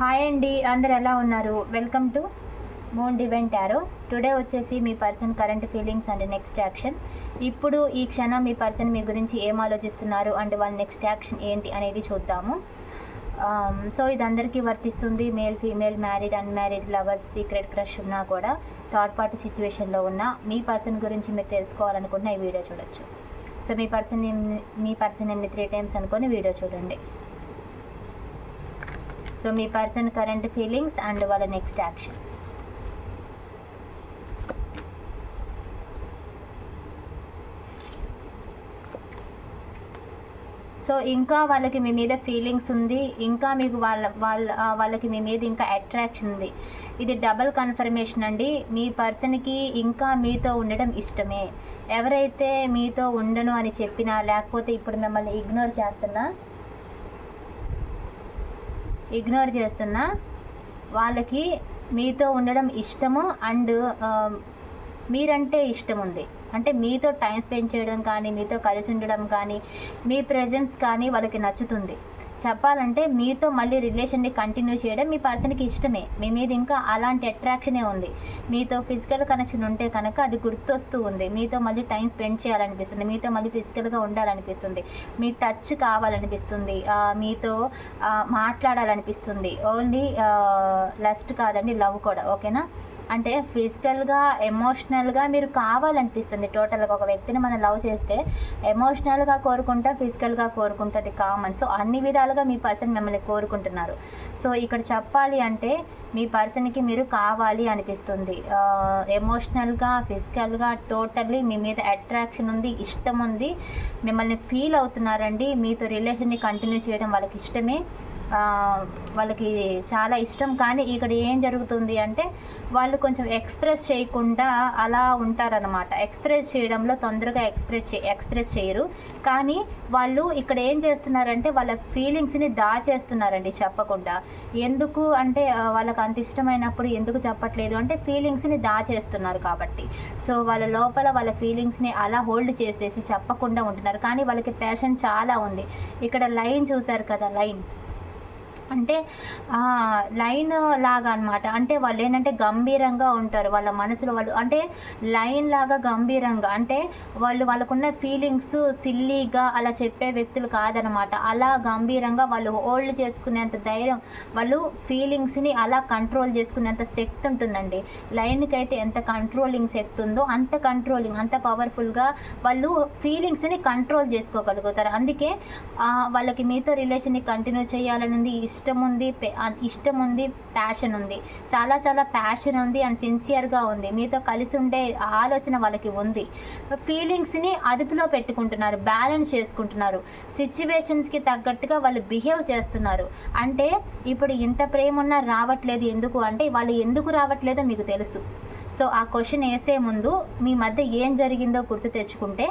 Hi అండి అందరు ఎలా ఉన్నారు? వెల్కమ్ టు మోన్ డివెంట్ టారో టుడే వచ్చేసి మీ person current feelings and next action ఇప్పుడు ఈ క్షణం మీ పర్సన్ మీ గురించి ఏం ఆలోచిస్తున్నారు అండ్ వాళ్ళ నెక్స్ట్ యాక్షన్ ఏంటి అనేది చూద్దాము. Um, సో ఇది అందరికీ వర్తిస్తుంది male female married unmarried lovers secret crush ఉన్నా కూడా థర్డ్ పార్టీ సిచ్యువేషన్లో ఉన్న మీ పర్సన్ గురించి మీరు తెలుసుకోవాలనుకుంటున్న ఈ వీడియో చూడొచ్చు. సో మీ పర్సన్ మీ పర్సన్ ఎన్ని త్రీ టైమ్స్ అనుకొని వీడియో చూడండి. సో మీ పర్సన్ కరెంట్ ఫీలింగ్స్ అండ్ వాళ్ళ నెక్స్ట్ యాక్షన్ సో ఇంకా వాళ్ళకి మీ మీద ఫీలింగ్స్ ఉంది. ఇంకా మీకు వాళ్ళ వాళ్ళ వాళ్ళకి మీ మీద ఇంకా అట్రాక్షన్ ఉంది. ఇది డబల్ కన్ఫర్మేషన్ అండి. మీ పర్సన్కి ఇంకా మీతో ఉండడం ఇష్టమే. ఎవరైతే మీతో ఉండను అని చెప్పినా లేకపోతే ఇప్పుడు మిమ్మల్ని ఇగ్నోర్ చేస్తున్నా ఇగ్నోర్ చేస్తున్నా వాళ్ళకి మీతో ఉండడం ఇష్టము అండ్ మీరంటే ఇష్టం ఉంది అంటే మీతో టైం స్పెండ్ చేయడం కానీ మీతో కలిసి ఉండడం కానీ మీ ప్రెజెన్స్ కానీ వాళ్ళకి నచ్చుతుంది. చెప్పాలంటే మీతో మళ్ళీ రిలేషన్ని కంటిన్యూ చేయడం మీ పర్సన్కి ఇష్టమే. మీ మీద ఇంకా అలాంటి అట్రాక్షనే ఉంది. మీతో ఫిజికల్ కనెక్షన్ ఉంటే కనుక అది గుర్తొస్తూ ఉంది. మీతో మళ్ళీ టైం స్పెండ్ చేయాలనిపిస్తుంది. మీతో మళ్ళీ ఫిజికల్గా ఉండాలనిపిస్తుంది. మీ టచ్ కావాలనిపిస్తుంది. మీతో మాట్లాడాలనిపిస్తుంది. ఓన్లీ లస్ట్ కాదండి లవ్ కూడా. ఓకేనా అంటే ఫిజికల్గా ఎమోషనల్గా మీరు కావాలనిపిస్తుంది. టోటల్గా ఒక వ్యక్తిని మనం లవ్ చేస్తే ఎమోషనల్గా కోరుకుంటా ఫిజికల్గా కోరుకుంటుంది కామన్. సో అన్ని విధాలుగా మీ పర్సన్ మిమ్మల్ని కోరుకుంటున్నారు. సో ఇక్కడ చెప్పాలి అంటే మీ పర్సన్కి మీరు కావాలి అనిపిస్తుంది. ఎమోషనల్గా ఫిజికల్గా టోటల్లీ మీ మీద అట్రాక్షన్ ఉంది ఇష్టం ఉంది. మిమ్మల్ని ఫీల్ అవుతున్నారండి. మీతో రిలేషన్ని కంటిన్యూ చేయడం వాళ్ళకి ఇష్టమే. వాళ్ళకి చాలా ఇష్టం. కానీ ఇక్కడ ఏం జరుగుతుంది అంటే వాళ్ళు కొంచెం ఎక్స్ప్రెస్ చేయకుండా అలా ఉంటారనమాట ఎక్స్ప్రెస్ చేయడంలో తొందరగా ఎక్స్ప్రెస్ చే ఎక్స్ప్రెస్ చేయరు. కానీ వాళ్ళు ఇక్కడ ఏం చేస్తున్నారంటే వాళ్ళ ఫీలింగ్స్ని దాచేస్తున్నారండి చెప్పకుండా. ఎందుకు అంటే వాళ్ళకి అంత ఇష్టమైనప్పుడు ఎందుకు చెప్పట్లేదు అంటే ఫీలింగ్స్ని దాచేస్తున్నారు కాబట్టి. సో వాళ్ళ లోపల వాళ్ళ ఫీలింగ్స్ని అలా హోల్డ్ చేసేసి చెప్పకుండా ఉంటున్నారు. కానీ వాళ్ళకి ప్యాషన్ చాలా ఉంది. ఇక్కడ లైన్ చూశారు కదా లైన్. అంటే ఆ, లైన్ లాగా అన్నమాట. అంటే వాళ్ళు ఏంటంటే గంభీరంగా ఉంటారు వాళ్ళ మనసులో వాళ్ళు. అంటే లైన్ లాగా గంభీరంగా. అంటే వాళ్ళు వాళ్ళకున్న ఫీలింగ్స్ సిల్లీగా అలా చెప్పే వ్యక్తులు కాదనమాట అలా గంభీరంగా వాళ్ళు హోల్డ్ చేసుకునేంత ధైర్యం వాళ్ళు ఫీలింగ్స్ని అలా కంట్రోల్ చేసుకునేంత శక్తి ఉంటుందండి. లైన్కి అయితే ఎంత కంట్రోలింగ్ శక్తి ఉందో అంత కంట్రోలింగ్ అంత పవర్ఫుల్గా వాళ్ళు ఫీలింగ్స్ని కంట్రోల్ చేసుకోగలుగుతారు. అందుకే వాళ్ళకి మీతో రిలేషన్ని కంటిన్యూ చేయాలనుంది ఇష్టం ఉంది ఇష్టం ఉంది ప్యాషన్ ఉంది చాలా చాలా ప్యాషన్ ఉంది అండ్ సిన్సియర్గా ఉంది. మీతో కలిసి ఉండే ఆలోచన వాళ్ళకి ఉంది. ఫీలింగ్స్ని అదుపులో పెట్టుకుంటున్నారు బ్యాలెన్స్ చేసుకుంటున్నారు. సిచ్యువేషన్స్కి తగ్గట్టుగా వాళ్ళు బిహేవ్ చేస్తున్నారు. అంటే ఇప్పుడు ఇంత ప్రేమ ఉన్నా రావట్లేదు ఎందుకు? అంటే వాళ్ళు ఎందుకు రావట్లేదో మీకు తెలుసు. సో ఆ క్వశ్చన్ వేసే ముందు మీ మధ్య ఏం జరిగిందో గుర్తు తెచ్చుకుంటే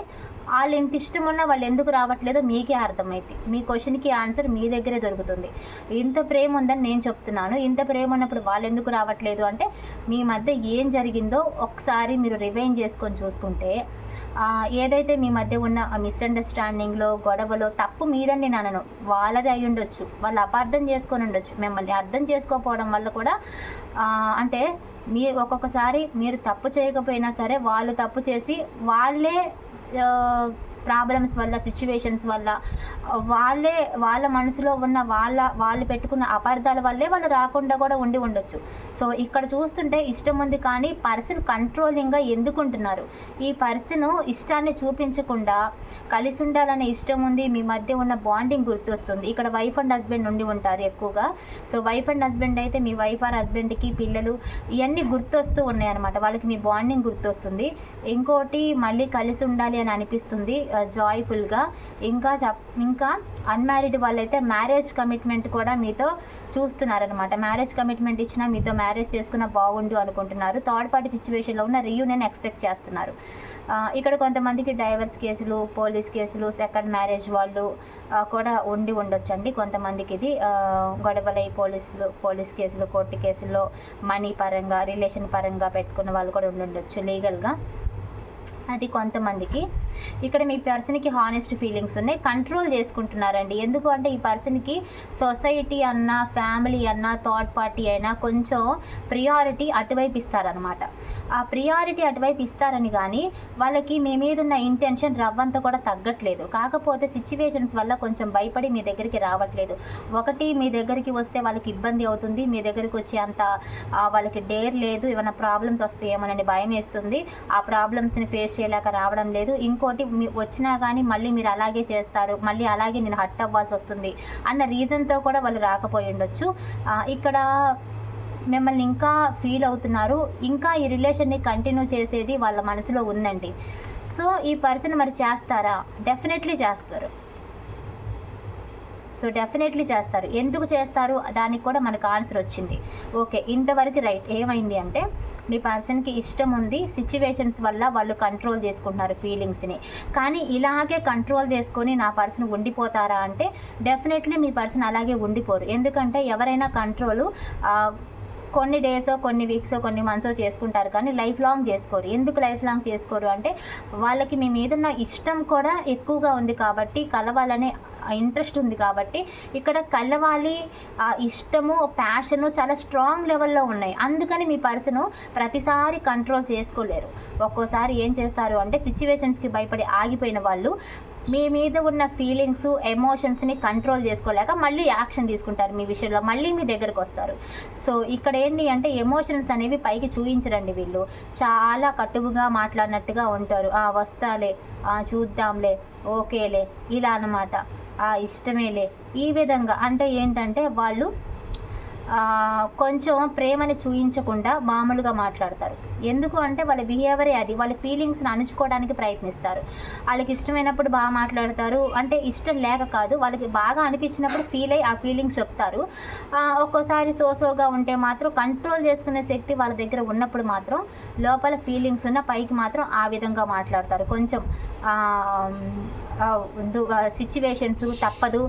వాళ్ళు ఇంత ఇష్టం ఉన్నా వాళ్ళు ఎందుకు రావట్లేదో మీకే అర్థమైంది మీ క్వశ్చన్కి ఆన్సర్ మీ దగ్గరే దొరుకుతుంది. ఇంత ప్రేమ ఉందని నేను చెప్తున్నాను. ఇంత ప్రేమ ఉన్నప్పుడు వాళ్ళు ఎందుకు రావట్లేదు అంటే మీ మధ్య ఏం జరిగిందో ఒకసారి మీరు రివైన్ చేసుకొని చూసుకుంటే ఏదైతే మీ మధ్య ఉన్న మిస్అండర్స్టాండింగ్లో గొడవలో తప్పు మీదండి నేను అనను. వాళ్ళది అయి ఉండొచ్చు. వాళ్ళు అపార్థం చేసుకొని ఉండొచ్చు. మిమ్మల్ని అర్థం చేసుకోకపోవడం వల్ల కూడా అంటే మీ ఒక్కొక్కసారి మీరు తప్పు చేయకపోయినా సరే వాళ్ళు తప్పు చేసి వాళ్ళే 就 ప్రాబ్లమ్స్ వల్ల సిచ్యువేషన్స్ వల్ల వాళ్ళే వాళ్ళ మనసులో ఉన్న వాళ్ళ వాళ్ళు పెట్టుకున్న అపార్థాల వల్లే వాళ్ళు రాకుండా కూడా ఉండి ఉండొచ్చు. సో ఇక్కడ చూస్తుంటే ఇష్టం ఉంది కానీ పర్సన్ కంట్రోలింగ్గా ఎందుకుంటున్నారు? ఈ పర్సన్ ఇష్టాన్ని చూపించకుండా కలిసి ఉండాలనే ఇష్టం ఉంది మీ మధ్య ఉన్న బాండింగ్ గుర్తొస్తుంది. ఇక్కడ వైఫ్ అండ్ హస్బెండ్ ఉండి ఉంటారు ఎక్కువగా. సో వైఫ్ అండ్ హస్బెండ్ అయితే మీ వైఫ్ ఆర్ హస్బెండ్కి పిల్లలు ఇవన్నీ గుర్తొస్తూ ఉన్నాయన్నమాట. వాళ్ళకి మీ బాండింగ్ గుర్తొస్తుంది. ఇంకోటి మళ్ళీ కలిసి ఉండాలి అని అనిపిస్తుంది. జాయ్ఫుల్గా ఇంకా చెప్ ఇంకా అన్మ్యారీడ్ వాళ్ళైతే మ్యారేజ్ కమిట్మెంట్ కూడా మీతో చూస్తున్నారనమాట మ్యారేజ్ కమిట్మెంట్ ఇచ్చినా మీతో మ్యారేజ్ చేసుకున్న బాగుండు అనుకుంటున్నారు. థర్డ్ పార్టీ సిచ్యువేషన్లో ఉన్న రీయూనియన్ ఎక్స్పెక్ట్ చేస్తున్నారు. ఇక్కడ కొంతమందికి డైవర్స్ కేసులు పోలీస్ కేసులు సెకండ్ మ్యారేజ్ వాళ్ళు కూడా ఉండి ఉండొచ్చండి. కొంతమందికి ఇది గొడవలై పోలీసులు పోలీస్ కేసులు కోర్టు కేసుల్లో మనీ పరంగా రిలేషన్ పరంగా పెట్టుకున్న వాళ్ళు కూడా ఉండి ఉండొచ్చు లీగల్గా. అది కొంతమందికి. ఇక్కడ మీ పర్సన్కి హానెస్ట్ ఫీలింగ్స్ ఉన్నాయి. కంట్రోల్ చేసుకుంటున్నారండి. ఎందుకు అంటే ఈ పర్సన్కి సొసైటీ అన్నా ఫ్యామిలీ అన్నా థర్డ్ పార్టీ అయినా కొంచెం ప్రియారిటీ అటువైపు ఇస్తారనమాట ఆ ప్రియారిటీ అటువైపు ఇస్తారని కానీ వాళ్ళకి మీ మీద ఉన్న ఇంటెన్షన్ రవ్వంతా కూడా తగ్గట్లేదు. కాకపోతే సిచ్యువేషన్స్ వల్ల కొంచెం భయపడి మీ దగ్గరికి రావట్లేదు. ఒకటి మీ దగ్గరికి వస్తే వాళ్ళకి ఇబ్బంది అవుతుంది. మీ దగ్గరికి వచ్చే అంత వాళ్ళకి డేర్ లేదు. ఏమైనా ప్రాబ్లమ్స్ వస్తాయేమోనని భయం వేస్తుంది. ఆ ప్రాబ్లమ్స్ని ఫేస్ చేయలేక రావడం లేదు. ఇంకోటి మీ వచ్చినా కానీ మళ్ళీ మీరు అలాగే చేస్తారు. మళ్ళీ అలాగే నేను హట్ అవ్వాల్సి వస్తుంది అన్న రీజన్తో కూడా వాళ్ళు రాకపోయి ఉండొచ్చు. ఇక్కడ మిమ్మల్ని ఇంకా ఫీల్ అవుతున్నారు. ఇంకా ఈ రిలేషన్ని కంటిన్యూ చేసేది వాళ్ళ మనసులో ఉందండి. సో ఈ పర్సన్ మరి చేస్తారా? డెఫినెట్లీ చేస్తారు. సో డెఫినెట్లీ చేస్తారు. ఎందుకు చేస్తారు? దానికి కూడా మనకు ఆన్సర్ వచ్చింది. ఓకే ఇంతవరకు రైట్ ఏమైంది అంటే మీ పర్సన్కి ఇష్టం ఉంది సిచ్యువేషన్స్ వల్ల వాళ్ళు కంట్రోల్ చేసుకుంటున్నారు ఫీలింగ్స్ని కానీ ఇలాగే కంట్రోల్ చేసుకొని నా పర్సన్ ఉండిపోతారా అంటే డెఫినెట్లీ మీ పర్సన్ అలాగే ఉండిపోరు. ఎందుకంటే ఎవరైనా కంట్రోలు కొన్ని డేస్ కొన్ని వీక్స్ కొన్ని మంత్స్ చేసుకుంటారు. కానీ లైఫ్ లాంగ్ చేసుకోరు. ఎందుకు లైఫ్ లాంగ్ చేసుకోరు అంటే వాళ్ళకి మీ మీద ఉన్న ఇష్టం కూడా ఎక్కువగా ఉంది కాబట్టి కలవాలనే ఇంట్రెస్ట్ ఉంది కాబట్టి ఇక్కడ కలవాలి ఆ ఇష్టము ప్యాషను చాలా స్ట్రాంగ్ లెవెల్లో ఉన్నాయి. అందుకని మీ పర్సన్ ప్రతిసారి కంట్రోల్ చేసుకోలేరు. ఒక్కోసారి ఏం చేస్తారు అంటే సిచ్యువేషన్స్కి భయపడి ఆగిపోయిన వాళ్ళు మీ మీద ఉన్న ఫీలింగ్స్ ఎమోషన్స్ని కంట్రోల్ చేసుకోలేక మళ్ళీ యాక్షన్ తీసుకుంటారు మీ విషయంలో. మళ్ళీ మీ దగ్గరకు వస్తారు. సో ఇక్కడ ఏంటి అంటే ఎమోషన్స్ అనేవి పైకి చూపించరండి వీళ్ళు. చాలా కటువుగా మాట్లాడినట్టుగా ఉంటారు. ఆ వస్తాలే. ఆ చూద్దాంలే. ఓకేలే. ఇలా అన్నమాట. ఆ ఇష్టమేలే. ఈ విధంగా అంటే ఏంటంటే వాళ్ళు కొంచెం ప్రేమని చూయించకుండా మామూలుగా మాట్లాడతారు. ఎందుకు అంటే వాళ్ళ బిహేవియరే అది. వాళ్ళ ఫీలింగ్స్ని అణుచుకోవడానికి ప్రయత్నిస్తారు. వాళ్ళకి ఇష్టమైనప్పుడు బాగా మాట్లాడతారు. అంటే ఇష్టం లేక కాదు వాళ్ళకి బాగా అనిపించినప్పుడు ఫీల్ అయ్యి ఆ ఫీలింగ్స్ చెప్తారు. ఒక్కోసారి సోసోగా ఉంటే మాత్రం కంట్రోల్ చేసుకునే శక్తి వాళ్ళ దగ్గర ఉన్నప్పుడు మాత్రం లోపల ఫీలింగ్స్ ఉన్న పైకి మాత్రం ఆ విధంగా మాట్లాడతారు. కొంచెం సిచ్యువేషన్స్ తప్పదు.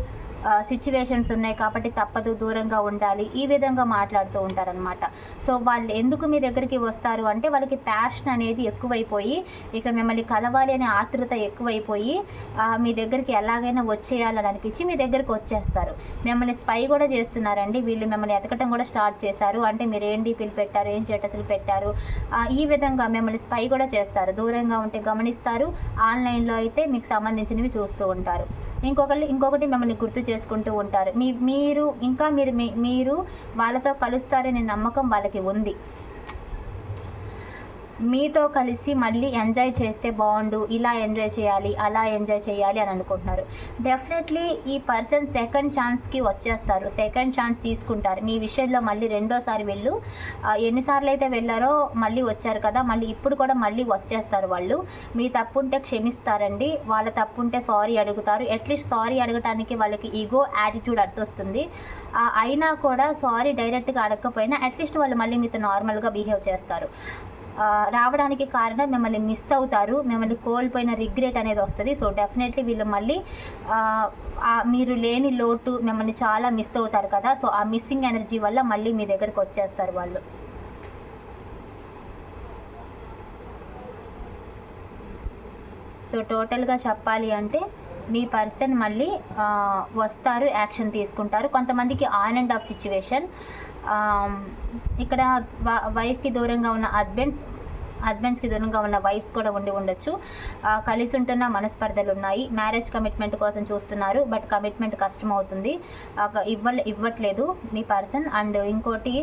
సిచ్యువేషన్స్ ఉన్నాయి కాబట్టి తప్పదు దూరంగా ఉండాలి. ఈ విధంగా మాట్లాడుతూ ఉంటారనమాట సో వాళ్ళు ఎందుకు మీ దగ్గరికి వస్తారు అంటే వాళ్ళకి ప్యాషన్ అనేది ఎక్కువైపోయి ఇక మిమ్మల్ని కలవాలి అనే ఆతృత ఎక్కువైపోయి మీ దగ్గరికి ఎలాగైనా వచ్చేయాలని అనిపించి మీ దగ్గరికి వచ్చేస్తారు. మిమ్మల్ని స్పై కూడా చేస్తున్నారండి. వీళ్ళు మిమ్మల్ని ఎతకటం కూడా స్టార్ట్ చేశారు. అంటే మీరు ఏం డీపీలు పెట్టారు ఏం చేటసలు పెట్టారు? ఈ విధంగా మిమ్మల్ని స్పై కూడా చేస్తారు. దూరంగా ఉంటే గమనిస్తారు. ఆన్లైన్లో అయితే మీకు సంబంధించినవి చూస్తూ ఉంటారు. ఇంకొకళ్ళు ఇంకొకటి మిమ్మల్ని గుర్తు చేసుకుంటూ ఉంటారు. మీ మీరు ఇంకా మీరు మీ- మీరు వాళ్ళతో కలుస్తారనే నమ్మకం వాళ్ళకి ఉంది. మీతో కలిసి మళ్ళీ ఎంజాయ్ చేస్తే బాగుండు ఇలా ఎంజాయ్ చేయాలి అలా ఎంజాయ్ చేయాలి అని అనుకుంటున్నారు. డెఫినెట్లీ ఈ పర్సన్ సెకండ్ ఛాన్స్కి వచ్చేస్తారు. సెకండ్ ఛాన్స్ తీసుకుంటారు. మీ విషయంలో మళ్ళీ రెండోసారి వెళ్ళు. ఎన్నిసార్లు అయితే వెళ్ళారో మళ్ళీ వచ్చారు కదా మళ్ళీ ఇప్పుడు కూడా మళ్ళీ వచ్చేస్తారు వాళ్ళు. మీ తప్పు ఉంటే క్షమిస్తారండి. వాళ్ళ తప్పు ఉంటే సారీ అడుగుతారు. అట్లీస్ట్ సారీ అడగటానికి వాళ్ళకి ఈగో యాటిట్యూడ్ అడ్డొస్తుంది. అయినా కూడా సారీ డైరెక్ట్గా అడగకపోయినా అట్లీస్ట్ వాళ్ళు మళ్ళీ మీతో నార్మల్గా బిహేవ్ చేస్తారు. రావడానికి కారణం మిమ్మల్ని మిస్ అవుతారు. మిమ్మల్ని కోల్పోయిన రిగ్రెట్ అనేది వస్తుంది. సో డెఫినెట్లీ వీళ్ళు మళ్ళీ మీరు లేని లోటు మిమ్మల్ని చాలా మిస్ అవుతారు కదా. సో ఆ మిస్సింగ్ ఎనర్జీ వల్ల మళ్ళీ మీ దగ్గరికి వచ్చేస్తారు వాళ్ళు. సో టోటల్గా చెప్పాలి అంటే మీ పర్సన్ మళ్ళీ వస్తారు యాక్షన్ తీసుకుంటారు. కొంతమందికి ఆన్ అండ్ ఆఫ్ సిచ్యువేషన్ ఇక్కడ వైఫ్కి దూరంగా ఉన్న హస్బెండ్స్ హస్బెండ్స్కి దూరంగా ఉన్న వైఫ్స్ కూడా ఉండి ఉండొచ్చు. కలిసి ఉంటున్న మనస్పర్ధలు ఉన్నాయి మ్యారేజ్ కమిట్మెంట్ కోసం చూస్తున్నారు బట్ కమిట్మెంట్ కష్టం అవుతుంది ఇవ్వ ఇవ్వట్లేదు మీ పర్సన్ అండ్ ఇంకోటి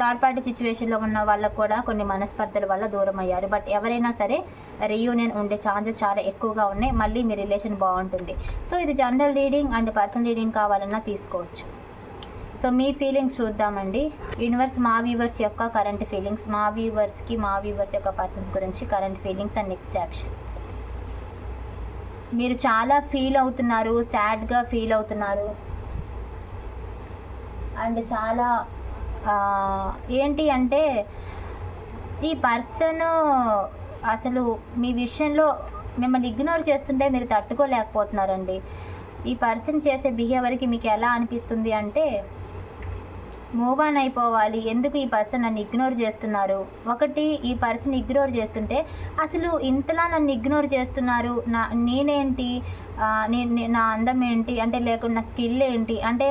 థర్డ్ పార్టీ సిచ్యువేషన్లో ఉన్న వాళ్ళకు కూడా కొన్ని మనస్పర్ధల వల్ల దూరం అయ్యారు బట్ ఎవరైనా సరే రీయూనియన్ ఉండే ఛాన్సెస్ చాలా ఎక్కువగా ఉన్నాయి. మళ్ళీ మీ రిలేషన్ బాగుంటుంది. సో ఇది general reading and personal reading కావాలన్నా తీసుకోవచ్చు. సో మీ ఫీలింగ్స్ చూద్దామండి. యూనివర్స్ మా వ్యూవర్స్ యొక్క కరెంట్ ఫీలింగ్స్ మా వ్యూవర్స్కి మా వ్యూవర్స్ యొక్క పర్సన్స్ గురించి current feelings and next action. మీరు చాలా ఫీల్ అవుతున్నారు సాడ్గా ఫీల్ అవుతున్నారు. అండ్ చాలా ఏంటి అంటే ఈ పర్సన్ అసలు మీ విషయంలో మిమ్మల్ని ఇగ్నోర్ చేస్తుంటే మీరు తట్టుకోలేకపోతున్నారండి. ఈ పర్సన్ చేసే బిహేవియర్కి మీకు ఎలా అనిపిస్తుంది అంటే మూవ్ ఆన్ అయిపోవాలి. ఎందుకు ఈ పర్సన్ నన్ను ఇగ్నోర్ చేస్తున్నారు? ఒకటి ఈ పర్సన్ ఇగ్నోర్ చేస్తుంటే అసలు ఇంతలా నన్ను ఇగ్నోర్ చేస్తున్నారు? నా నేనేంటి? నేను నా అందం ఏంటి? అంటే లేకుండా స్కిల్ ఏంటి? అంటే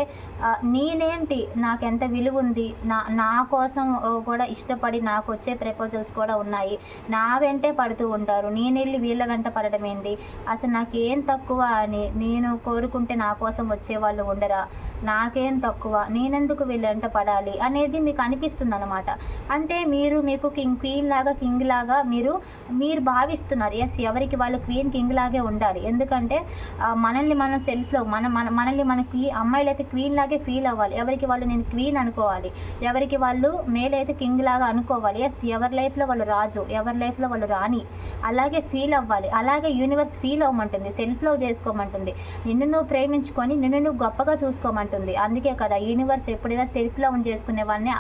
నేనేంటి? నాకు ఎంత విలువ ఉంది నా నా కోసం కూడా ఇష్టపడి నాకు వచ్చే ప్రపోజల్స్ కూడా ఉన్నాయి. నా వెంటే పడుతూ ఉంటారు. నేను వెళ్ళి వీళ్ళ వెంట పడడం ఏంటి? అసలు నాకేం తక్కువ అని నేను కోరుకుంటే నా కోసం వచ్చే వాళ్ళు ఉండరా? నాకేం తక్కువ? నేనెందుకు వీళ్ళ వెంట పడాలి? అనేది మీకు అనిపిస్తుంది అనమాట అంటే మీరు మీకు కింగ్ క్వీన్ లాగా కింగ్ లాగా మీరు మీరు భావిస్తున్నారు. ఎస్ ఎవరికి? వాళ్ళు క్వీన్ కింగ్ లాగే ఉండాలి. ఎందుకంటే మనల్ని మనం సెల్ఫ్లో మన మన మనల్ని మన క్వీ అమ్మాయిలు అయితే క్వీన్ లాగే ఫీల్ అవ్వాలి. ఎవరికి వాళ్ళు నేను క్వీన్ అనుకోవాలి. ఎవరికి వాళ్ళు మేల్ అయితే కింగ్ లాగా అనుకోవాలి. ఎస్ ఎవరి లైఫ్లో వాళ్ళు రాజు ఎవరి లైఫ్లో వాళ్ళు రాణి. అలాగే ఫీల్ అవ్వాలి. అలాగే యూనివర్స్ ఫీల్ అవ్వమంటుంది. సెల్ఫ్ లవ్ చేసుకోమంటుంది. నిన్ను నువ్వు ప్రేమించుకొని నిన్ను నువ్వు గొప్పగా చూసుకోమంటుంది. అందుకే కదా యూనివర్స్ ఎప్పుడైనా సెల్ఫ్ లవ్ చేసుకునే వాళ్ళని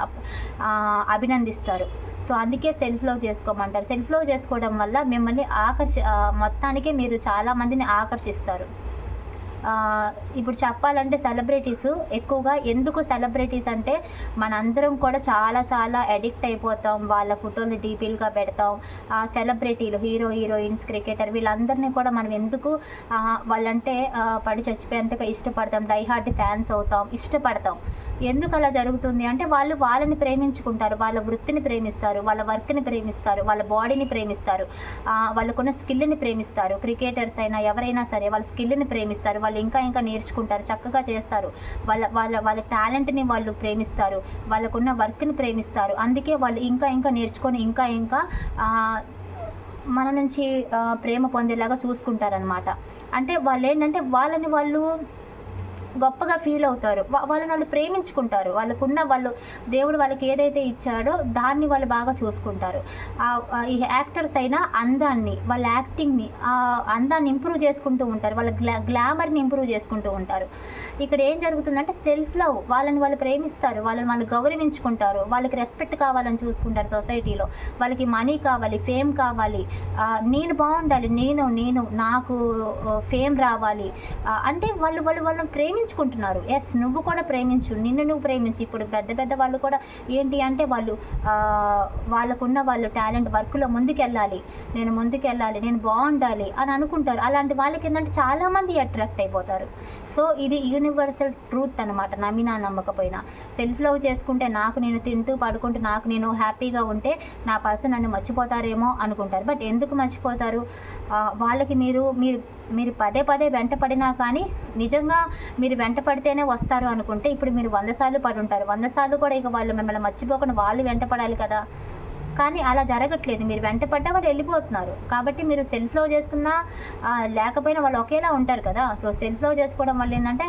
అభినందిస్తారు. సో అందుకే సెల్ఫ్ లవ్ చేసుకోమంటారు. సెల్ఫ్ లవ్ చేసుకోవడం వల్ల మిమ్మల్ని ఆకర్షి మొత్తానికి మీరు చాలా మందిని ఆకర్షిస్తారు. చేస్తారు. ఇప్పుడు చెప్పాలంటే సెలబ్రిటీస్ ఎక్కువగా ఎందుకు సెలబ్రిటీస్ అంటే మనందరం కూడా చాలా చాలా అడిక్ట్ అయిపోతాం. వాళ్ళ ఫోటోలు డీపీలుగా పెడతాం. ఆ, సెలబ్రిటీలు హీరో హీరోయిన్స్ క్రికెటర్ వీళ్ళందరినీ కూడా మనం ఎందుకు వాళ్ళంటే పడి చచ్చిపోయేంతగా ఇష్టపడతాం. డై హార్ట్ ఫ్యాన్స్ అవుతాం. ఇష్టపడతాం. ఎందుకు అలా జరుగుతుంది? అంటే వాళ్ళు వాళ్ళని ప్రేమించుకుంటారు వాళ్ళ వృత్తిని ప్రేమిస్తారు వాళ్ళ వర్క్ని ప్రేమిస్తారు వాళ్ళ బాడీని ప్రేమిస్తారు వాళ్ళకున్న స్కిల్ని ప్రేమిస్తారు. క్రికెటర్స్ అయినా ఎవరైనా సరే వాళ్ళ స్కిల్ని ప్రేమిస్తారు వాళ్ళు ఇంకా ఇంకా నేర్చుకుంటారు చక్కగా చేస్తారు. వాళ్ళ వాళ్ళ వాళ్ళ టాలెంట్ని వాళ్ళు ప్రేమిస్తారు వాళ్ళకున్న వర్క్ని ప్రేమిస్తారు. అందుకే వాళ్ళు ఇంకా ఇంకా నేర్చుకొని ఇంకా ఇంకా మన నుంచి ప్రేమ పొందేలాగా చూసుకుంటారనమాట అంటే వాళ్ళు ఏంటంటే వాళ్ళని వాళ్ళు గొప్పగా ఫీల్ అవుతారు. వాళ్ళని వాళ్ళు ప్రేమించుకుంటారు. వాళ్ళకున్న వాళ్ళు దేవుడు వాళ్ళకి ఏదైతే ఇచ్చాడో దాన్ని వాళ్ళు బాగా చూసుకుంటారు. ఆ- ఈ యాక్టర్స్ అయినా అందాన్ని వాళ్ళ యాక్టింగ్ని ఆ అందాన్ని ఇంప్రూవ్ చేసుకుంటూ ఉంటారు. వాళ్ళ గ్లా గ్లామర్ని ఇంప్రూవ్ చేసుకుంటూ ఉంటారు. ఇక్కడ ఏం జరుగుతుందంటే సెల్ఫ్ లవ్ వాళ్ళని వాళ్ళు ప్రేమిస్తారు. వాళ్ళని వాళ్ళు గౌరవించుకుంటారు. వాళ్ళకి రెస్పెక్ట్ కావాలని చూసుకుంటారు సొసైటీలో. వాళ్ళకి మనీ కావాలి ఫేమ్ కావాలి. నేను బాగుండాలి. నేను నేను నాకు ఫేమ్ రావాలి. అంటే వాళ్ళు వాళ్ళు వాళ్ళని ప్రేమించుకుంటున్నారు. ఎస్ నువ్వు కూడా ప్రేమించు. నిన్ను నువ్వు ప్రేమించు. ఇప్పుడు పెద్ద పెద్ద వాళ్ళు కూడా ఏంటి అంటే వాళ్ళు వాళ్ళకున్న వాళ్ళు టాలెంట్ వర్క్లో ముందుకెళ్ళాలి. నేను ముందుకెళ్ళాలి. నేను బాగుండాలి అని అనుకుంటారు. అలాంటి వాళ్ళకి ఏంటంటే చాలామంది అట్రాక్ట్ అయిపోతారు. సో ఇది యూనివర్సల్ ట్రూత్ అనమాట నమ్మినా నమ్మకపోయినా. సెల్ఫ్ లవ్ చేసుకుంటే నాకు నేను తింటూ పడుకుంటూ నాకు నేను హ్యాపీగా ఉంటే నా పర్సన్ నన్ను మర్చిపోతారేమో అనుకుంటారు. బట్ ఎందుకు మర్చిపోతారు? వాళ్ళకి మీరు మీరు మీరు పదే పదే వెంట పడినా కానీ నిజంగా మీరు వెంట పడితేనే వస్తారు అనుకుంటే ఇప్పుడు మీరు వంద సార్లు పడి ఉంటారు. వంద సార్లు కూడా ఇక వాళ్ళు మిమ్మల్ని మర్చిపోకుండా వాళ్ళు వెంట పడాలి కదా. కానీ అలా జరగట్లేదు. మీరు వెంట పడ్డ వాళ్ళు వెళ్ళిపోతున్నారు. కాబట్టి మీరు సెల్ఫ్ లవ్ చేసుకున్నా లేకపోయినా వాళ్ళు ఒకేలా ఉంటారు కదా. సో సెల్ఫ్ లవ్ చేసుకోవడం వల్ల ఏంటంటే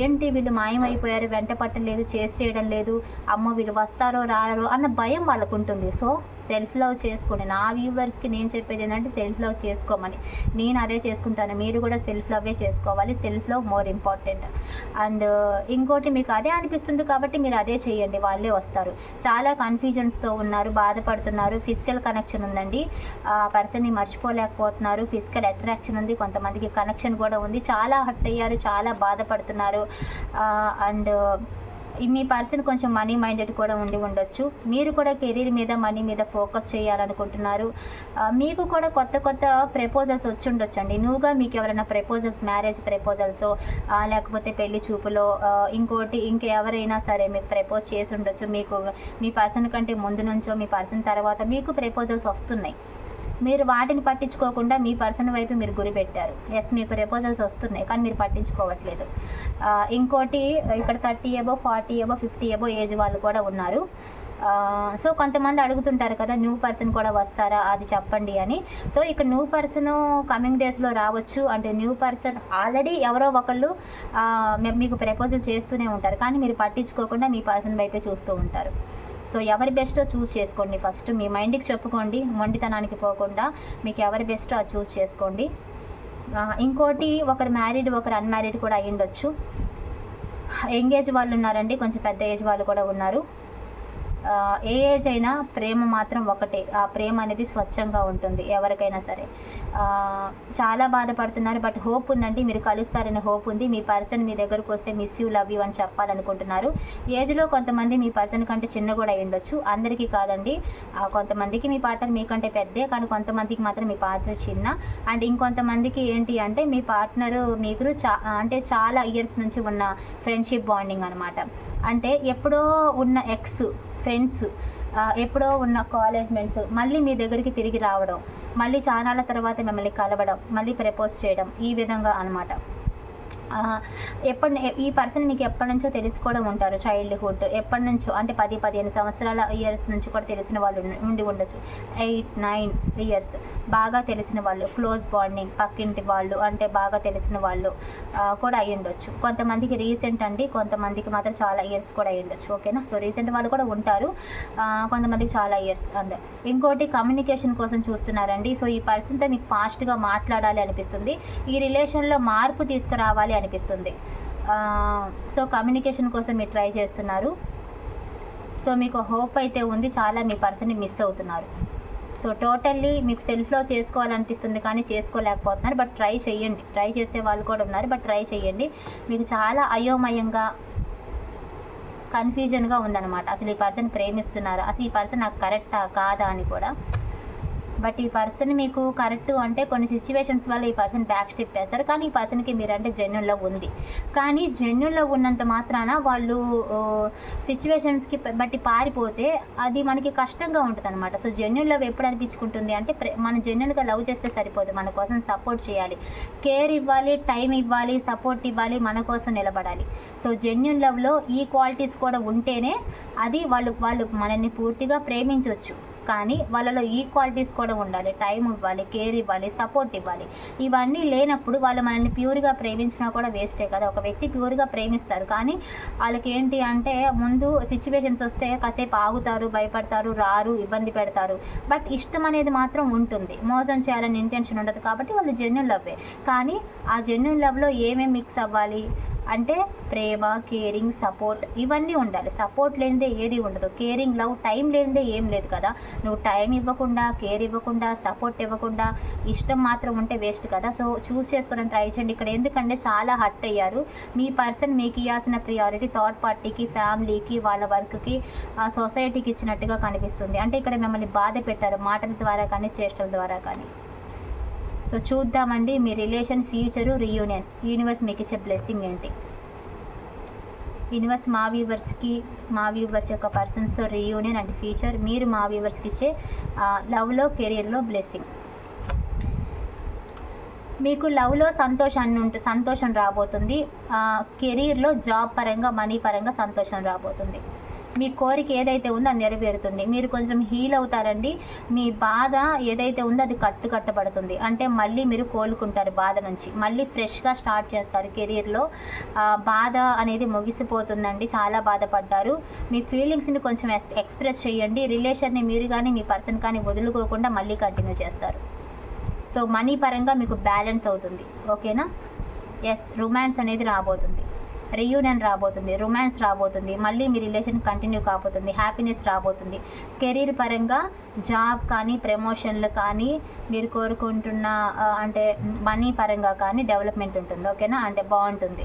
ఏంటి వీళ్ళు మాయమైపోయారు వెంట పట్టలేదు చేసి చేయడం లేదు అమ్మో వీళ్ళు వస్తారో రారో అన్న భయం వాళ్ళకు ఉంటుంది. సో సెల్ఫ్ లవ్ చేసుకోండి. నా వ్యూవర్స్కి నేను చెప్పేది ఏంటంటే సెల్ఫ్ లవ్ చేసుకోమని. నేను అదే చేసుకుంటాను. మీరు కూడా సెల్ఫ్ లవ్వే చేసుకోవాలి. Self love more important and ఇంకోటి మీకు అదే అనిపిస్తుంది కాబట్టి మీరు అదే చేయండి. వాళ్ళే వస్తారు. చాలా కన్ఫ్యూజన్స్తో ఉన్నారు బాధపడుతున్నారు. ఫిజికల్ కనెక్షన్ ఉందండి. ఆ పర్సన్ని మర్చిపోలేకపోతున్నారు. ఫిజికల్ అట్రాక్షన్ ఉంది. కొంతమందికి కనెక్షన్ కూడా ఉంది. చాలా హర్ట్ అయ్యారు. చాలా బాధపడుతున్నారు. అండ్ మీ పర్సన్ కొంచెం మనీ మైండెడ్ కూడా ఉండి ఉండొచ్చు. మీరు కూడా కెరీర్ మీద మనీ మీద ఫోకస్ చేయాలనుకుంటున్నారు. మీకు కూడా కొత్త కొత్త ప్రపోజల్స్ వచ్చి ఉండొచ్చు అండి నువ్వుగా మీకు ఎవరైనా ప్రపోజల్స్ మ్యారేజ్ ప్రపోజల్స్ లేకపోతే పెళ్ళి చూపులో ఇంకోటి ఇంకెవరైనా సరే మీకు ప్రపోజ్ చేసి ఉండొచ్చు. మీకు మీ పర్సన్ కంటే ముందు నుంచో మీ పర్సన్ తర్వాత మీకు ప్రపోజల్స్ వస్తున్నాయి. మీరు వాటిని పట్టించుకోకుండా మీ పర్సన్ వైపు మీరు గురి పెట్టారు. ఎస్ మీకు ప్రపోజల్స్ వస్తున్నాయి కానీ మీరు పట్టించుకోవట్లేదు. ఇంకోటి ఇక్కడ thirty above forty above fifty above age వాళ్ళు కూడా ఉన్నారు. సో కొంతమంది అడుగుతుంటారు కదా న్యూ పర్సన్ కూడా వస్తారా అది చెప్పండి అని. సో ఇక్కడ న్యూ పర్సన్ కమింగ్ డేస్లో రావచ్చు. అంటే న్యూ పర్సన్ ఆల్రెడీ ఎవరో ఒకళ్ళు మీకు ప్రపోజల్ చేస్తూనే ఉంటారు. కానీ మీరు పట్టించుకోకుండా మీ పర్సన్ వైపే చూస్తూ ఉంటారు. సో ఎవరి బెస్టో చూస్ చేసుకోండి ఫస్ట్ మీ మైండ్కి చెప్పుకోండి మొండితనానికి పోకుండా మీకు ఎవరి బెస్టో అది చూస్ చేసుకోండి. ఇంకోటి ఒకరు మ్యారీడ్ ఒకరు అన్మ్యారీడ్ కూడా అయ్యుండొచ్చు. ఎంగేజ్ వాళ్ళు ఉన్నారండి కొంచెం పెద్ద ఏజ్ వాళ్ళు కూడా ఉన్నారు. ఏ ఏజ్ అయినా ప్రేమ మాత్రం ఒకటే. ఆ ప్రేమ అనేది స్వచ్ఛంగా ఉంటుంది ఎవరికైనా సరే. చాలా బాధపడుతున్నారు బట్ హోప్ ఉందండి. మీరు కలుస్తారనే హోప్ ఉంది. మీ పర్సన్ మీ దగ్గరకు వస్తే మిస్ యూ లవ్ యూ అని చెప్పాలనుకుంటున్నారు. ఏజ్లో కొంతమంది మీ పర్సన్ కంటే చిన్న కూడా ఉండొచ్చు. అందరికీ కాదండి. కొంతమందికి మీ పార్ట్నర్ మీకంటే పెద్దే కానీ కొంతమందికి మాత్రం మీ పార్ట్నర్ చిన్న. అండ్ ఇంకొంతమందికి ఏంటి అంటే మీ పార్ట్నర్ మీకు చా అంటే చాలా ఇయర్స్ నుంచి ఉన్న ఫ్రెండ్షిప్ బాండింగ్ అనమాట అంటే ఎప్పుడో ఉన్న ఎక్స్ ఫ్రెండ్స్ ఎప్పుడో ఉన్న కాలేజ్ మెంట్స్ మళ్ళీ మీ దగ్గరికి తిరిగి రావడం మళ్ళీ చాలా తర్వాత మిమ్మల్ని కలవడం మళ్ళీ ప్రపోజ్ చేయడం ఈ విధంగా అనమాట ఎప్పటి ఈ పర్సన్ మీకు ఎప్పటి నుంచో తెలుసుకోవడం ఉంటారు చైల్డ్హుడ్ ఎప్పటి నుంచో అంటే పది పదిహేను సంవత్సరాల ఇయర్స్ నుంచి కూడా తెలిసిన వాళ్ళు ఉండి- ఉండొచ్చు. ఎయిట్ నైన్ ఇయర్స్ బాగా తెలిసిన వాళ్ళు క్లోజ్ బాండింగ్ పక్కింటి వాళ్ళు అంటే బాగా తెలిసిన వాళ్ళు కూడా అయి ఉండొచ్చు. కొంతమందికి రీసెంట్ అండి కొంతమందికి మాత్రం చాలా ఇయర్స్ కూడా అయి ఉండొచ్చు ఓకేనా సో రీసెంట్ వాళ్ళు కూడా ఉంటారు కొంతమందికి చాలా ఇయర్స్ అండ్ ఇంకోటి కమ్యూనికేషన్ కోసం చూస్తున్నారండి. సో ఈ పర్సన్తో మీకు ఫాస్ట్గా మాట్లాడాలి అనిపిస్తుంది. ఈ రిలేషన్లో మార్పు తీసుకురావాలి అనిపిస్తుంది. సో కమ్యూనికేషన్ కోసం మీరు ట్రై చేస్తున్నారు. సో మీకు హోప్ అయితే ఉంది చాలా మీ పర్సన్ని మిస్ అవుతున్నారు. సో టోటల్లీ మీకు సెల్ఫ్లో చేసుకోవాలనిపిస్తుంది కానీ చేసుకోలేకపోతున్నారు బట్ ట్రై చేయండి. ట్రై చేసే వాళ్ళు కూడా ఉన్నారు బట్ ట్రై చేయండి. మీకు చాలా అయోమయంగా కన్ఫ్యూజన్గా ఉందన్నమాట. అసలు ఈ పర్సన్ ప్రేమిస్తున్నారు? అసలు ఈ పర్సన్ నాకు కరెక్టా? కాదా అని కూడా. బట్ ఈ పర్సన్ మీకు కరెక్ట్ అంటే కొన్ని సిచ్యువేషన్స్ వల్ల ఈ పర్సన్ బ్యాక్ స్టెప్ వేస్తారు కానీ ఈ పర్సన్కి మీరంటే జెన్యున్ లవ్ ఉంది. కానీ జెన్యున్లో ఉన్నంత మాత్రాన వాళ్ళు సిచ్యువేషన్స్కి బట్టి పారిపోతే అది మనకి కష్టంగా ఉంటుంది అనమాట సో జెన్యున్ లవ్ ఎప్పుడు అనిపించుకుంటుంది అంటే మన జెన్యున్గా లవ్ చేస్తే సరిపోదు. మన కోసం సపోర్ట్ చేయాలి. కేర్ ఇవ్వాలి టైం ఇవ్వాలి సపోర్ట్ ఇవ్వాలి మన కోసం నిలబడాలి. సో జెన్యున్ లవ్లో ఈ క్వాలిటీస్ కూడా ఉంటేనే అది వాళ్ళు వాళ్ళు మనల్ని పూర్తిగా ప్రేమించవచ్చు కానీ వాళ్ళలో ఈక్వాలిటీస్ కూడా ఉండాలి. టైం ఇవ్వాలి కేర్ ఇవ్వాలి సపోర్ట్ ఇవ్వాలి. ఇవన్నీ లేనప్పుడు వాళ్ళు మనల్ని ప్యూర్గా ప్రేమించినా కూడా వేస్టే కదా. ఒక వ్యక్తి ప్యూర్గా ప్రేమిస్తారు కానీ వాళ్ళకి ఏంటి అంటే ముందు సిచ్యువేషన్స్ వస్తే కాసేపు ఆగుతారు భయపడతారు రారు ఇబ్బంది పెడతారు. బట్ ఇష్టం అనేది మాత్రం ఉంటుంది. మోసం చేయాలని ఇంటెన్షన్ ఉండదు కాబట్టి వాళ్ళు జెన్యున్ లవ్వే కానీ ఆ జెన్యున్ లవ్లో ఏమేమి మిక్స్ అవ్వాలి? అంటే ప్రేమ కేరింగ్ సపోర్ట్ ఇవన్నీ ఉండాలి. సపోర్ట్ లేనిదే ఏది ఉండదు. కేరింగ్ లవ్ టైం లేనిదే ఏం లేదు కదా. నువ్వు టైం ఇవ్వకుండా కేర్ ఇవ్వకుండా సపోర్ట్ ఇవ్వకుండా ఇష్టం మాత్రం ఉంటే వేస్ట్ కదా. సో చూస్ చేసుకోవడం ట్రై చేయండి. ఇక్కడ ఎందుకంటే చాలా హర్ట్ అయ్యారు. మీ పర్సన్ మీకు ఇవ్వాల్సిన ప్రియారిటీ థర్డ్ పార్టీకి ఫ్యామిలీకి వాళ్ళ వర్క్కి ఆ సొసైటీకి ఇచ్చినట్టుగా కనిపిస్తుంది. అంటే ఇక్కడ మిమ్మల్ని బాధ పెట్టారు. మాటల ద్వారా కానీ చేష్టల ద్వారా కానీ. సో చూద్దామండి మీ రిలేషన్ ఫ్యూచరు రీయూనియన్ యూనివర్స్ మీకు ఇచ్చే బ్లెస్సింగ్ ఏంటి? యూనివర్స్ మా వ్యూవర్స్కి మా వ్యూవర్స్ యొక్క పర్సన్స్తో రీయూనియన్ అండ్ ఫ్యూచర్ మీరు మా వ్యూవర్స్కి ఇచ్చే లవ్లో కెరీర్లో బ్లెస్సింగ్ మీకు లవ్లో సంతోషాన్ని ఉంటు సంతోషం రాబోతుంది. కెరీర్లో జాబ్ పరంగా మనీ పరంగా సంతోషం రాబోతుంది. మీ కోరిక ఏదైతే ఉందో అది నెరవేరుతుంది. మీరు కొంచెం హీల్ అవుతారండి. మీ బాధ ఏదైతే ఉందో అది కట్టు కట్టబడుతుంది. అంటే మళ్ళీ మీరు కోలుకుంటారు బాధ నుంచి. మళ్ళీ ఫ్రెష్గా స్టార్ట్ చేస్తారు కెరీర్లో బాధ అనేది ముగిసిపోతుందండి. చాలా బాధపడ్డారు. మీ ఫీలింగ్స్ని కొంచెం ఎక్స్ప్రెస్ చేయండి. రిలేషన్ని మీరు కానీ మీ పర్సన్ కానీ వదులుకోకుండా మళ్ళీ కంటిన్యూ చేస్తారు. సో మనీ పరంగా మీకు బ్యాలెన్స్ అవుతుంది. ఓకేనా ఎస్ రొమాన్స్ అనేది రాబోతుంది. రీయూనియన్ రాబోతుంది రొమాన్స్ రాబోతుంది మళ్ళీ మీ రిలేషన్ కంటిన్యూ కాబోతుంది హ్యాపీనెస్ రాబోతుంది. కెరీర్ పరంగా జాబ్ కానీ ప్రమోషన్లు కానీ మీరు కోరుకుంటున్న అంటే మనీ పరంగా కానీ డెవలప్మెంట్ ఉంటుంది ఓకేనా? అంటే బాగుంటుంది.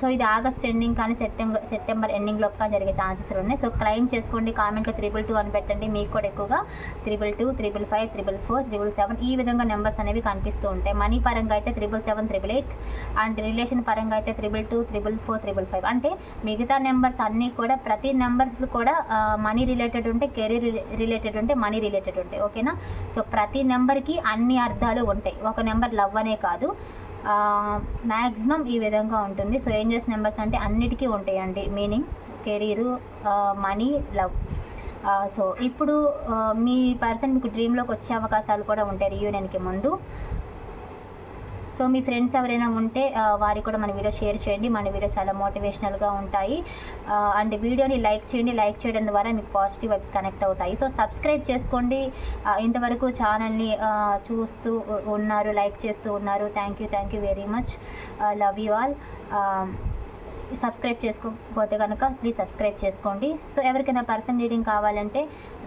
సో ఇది ఆగస్ట్ ఎండింగ్ కానీ సెప్టెంబర్ సెప్టెంబర్ ఎండింగ్ లోపు కానీ జరిగే ఛాన్సెస్ ఉన్నాయి. సో క్లైమ్ చేసుకోండి కామెంట్లో త్రిబుల్ టూ అని పెట్టండి. మీకు కూడా ఎక్కువగా triple two triple five triple four triple seven ఈ విధంగా నెంబర్స్ అనేవి కనిపిస్తూ ఉంటాయి. మనీ పరంగా అయితే triple seven triple eight and relation పరంగా అయితే triple two triple four triple five. అంటే మిగతా నెంబర్స్ అన్నీ కూడా ప్రతి నెంబర్స్ కూడా మనీ రిలేటెడ్ ఉంటే కెరీర్ రిలేటెడ్ ఉంటే మనీ రిలేటెడ్ ఉంటాయి ఓకేనా సో ప్రతి నెంబర్కి అన్ని అర్థాలు ఉంటాయి. ఒక నెంబర్ లవ్ అనే కాదు. మ్యాక్సిమం ఈ విధంగా ఉంటుంది. సో ఏంజెస్ నెంబర్స్ అంటే అన్నిటికీ ఉంటాయండి. Meaning career money love so ఇప్పుడు మీ పర్సన్ మీకు డ్రీమ్లోకి వచ్చే అవకాశాలు కూడా ఉంటాయి రియూనియన్కి ముందు. సో మీ ఫ్రెండ్స్ ఎవరైనా ఉంటే వారికి కూడా మన వీడియో షేర్ చేయండి. మన వీడియో చాలా మోటివేషనల్గా ఉంటాయి. అండ్ వీడియోని లైక్ చేయండి. లైక్ చేయడం ద్వారా మీకు పాజిటివ్ వైబ్స్ కనెక్ట్ అవుతాయి. సో సబ్స్క్రైబ్ చేసుకోండి. ఇంతవరకు ఛానల్ని చూస్తూ ఉన్నారు లైక్ చేస్తూ ఉన్నారు. Thank you thank you very much love you all subscribe చేసుకోకపోతే కనుక ప్లీజ్ సబ్స్క్రైబ్ చేసుకోండి. సో ఎవరికైనా పర్సన్ రీడింగ్ కావాలంటే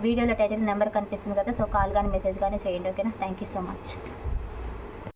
వీడియోలో టైటిల్ నెంబర్ కనిపిస్తుంది కదా సో కాల్ కానీ మెసేజ్ కానీ చేయండి. ఓకేనా? Thank you so much